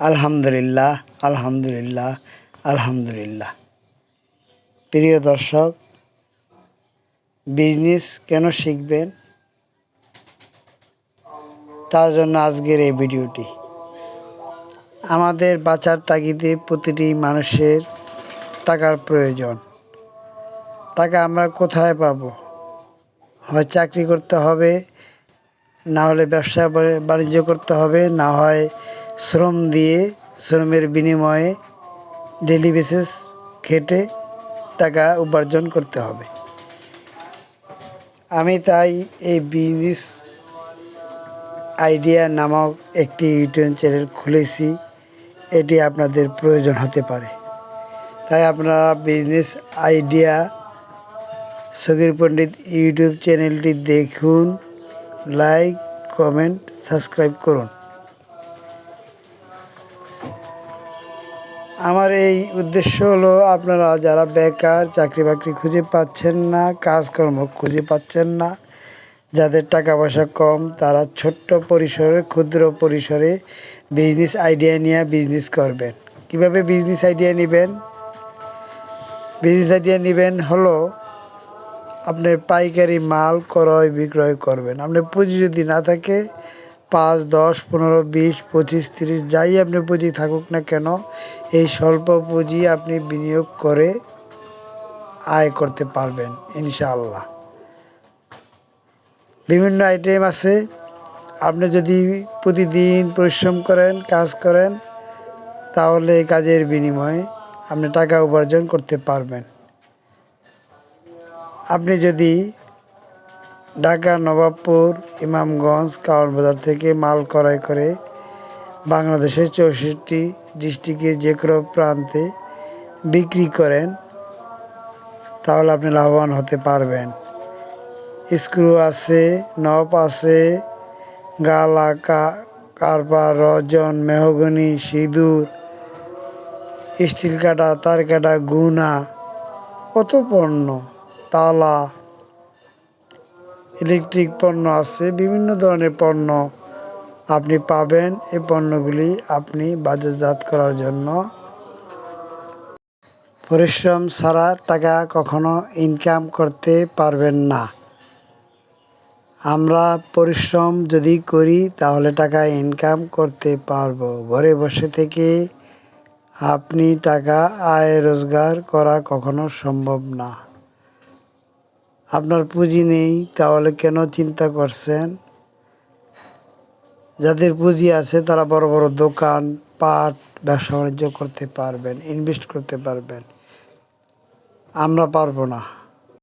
আলহামদুলিল্লাহ আলহামদুলিল্লাহ আলহামদুলিল্লাহ। প্রিয় দর্শক, বিজনেস কেন শিখবেন? তার জন্য আজকের এই ভিডিওটি। আমাদের বাঁচার তাগিদে প্রতিটি মানুষের টাকার প্রয়োজন। টাকা আমরা কোথায় পাব? হয় চাকরি করতে হবে, না হলে ব্যবসা বাণিজ্য করতে হবে, না হয় শ্রম দিয়ে শ্রমের বিনিময়ে ডেলি বেসিস খেটে টাকা উপার্জন করতে হবে। আমি তাই এই বিজনেস আইডিয়া নামক একটি ইউটিউব চ্যানেল খুলেছি। এটি আপনাদের প্রয়োজন হতে পারে। তাই আপনারা business idea Sagir Pandit YouTube চ্যানেলটি দেখুন লাইক কমেন্ট সাবস্ক্রাইব করুন। আমার এই উদ্দেশ্য হলো আপনারা যারা বেকার, চাকরি বাকরি খুঁজে পাচ্ছেন না, কাজকর্ম খুঁজে পাচ্ছেন না, যাদের টাকা পয়সা কম, তারা ছোট্ট পরিসরে, ক্ষুদ্র পরিসরে বিজনেস আইডিয়া নিয়ে বিজনেস করবেন। কীভাবে বিজনেস আইডিয়া নেবেন? বিজনেস আইডিয়া নেবেন হলো আপনার পাইকারি মাল ক্রয় বিক্রয় করবেন। আপনার পুঁজি যদি না থাকে পাঁচ, দশ, পনেরো, বিশ, পঁচিশ, তিরিশ, যাই আপনি পুঁজি থাকুক না কেন, এই স্বল্প পুঁজি আপনি বিনিয়োগ করে আয় করতে পারবেন, ইনশাআল্লাহ। বিভিন্ন আইটেম আছে, আপনি যদি প্রতিদিন পরিশ্রম করেন, কাজ করেন, তাহলে কাজের বিনিময়ে আপনি টাকা উপার্জন করতে পারবেন। আপনি যদি ঢাকা, নবাবপুর, ইমামগঞ্জ কাউন বাজার থেকে মাল ক্রয় করে বাংলাদেশের চৌষট্টি ডিস্ট্রিক্টের যে কোনো প্রান্তে বিক্রি করেন, তাহলে আপনি লাভবান হতে পারবেন। স্ক্রু আছে, নব আছে, গালা, কা- কারবার রজন, মেহগনি, সিঁদুর, স্টিল কাটা, তার কাটা, গুনা কত পণ্য, তালা ইলেকট্রিক পণ্য আছে, বিভিন্ন ধরনের পণ্য আপনি পাবেন এই পণ্যগুলি আপনি বাজারজাত করার জন্য। পরিশ্রম ছাড়া টাকা কখনো ইনকাম করতে পারবেন না। আমরা পরিশ্রম যদি করি তাহলে টাকা ইনকাম করতে পারব। ঘরে বসে থেকে আপনি টাকা আয় রোজগার করা কখনো সম্ভব না। আপনার পুঁজি নেই, তাহলে কেন চিন্তা করছেন? যাদের পুঁজি আছে, তারা বড় বড় দোকান, পাট, ব্যবসা বাণিজ্য করতে পারবেন ইনভেস্ট করতে পারবেন। আমরা পারব না।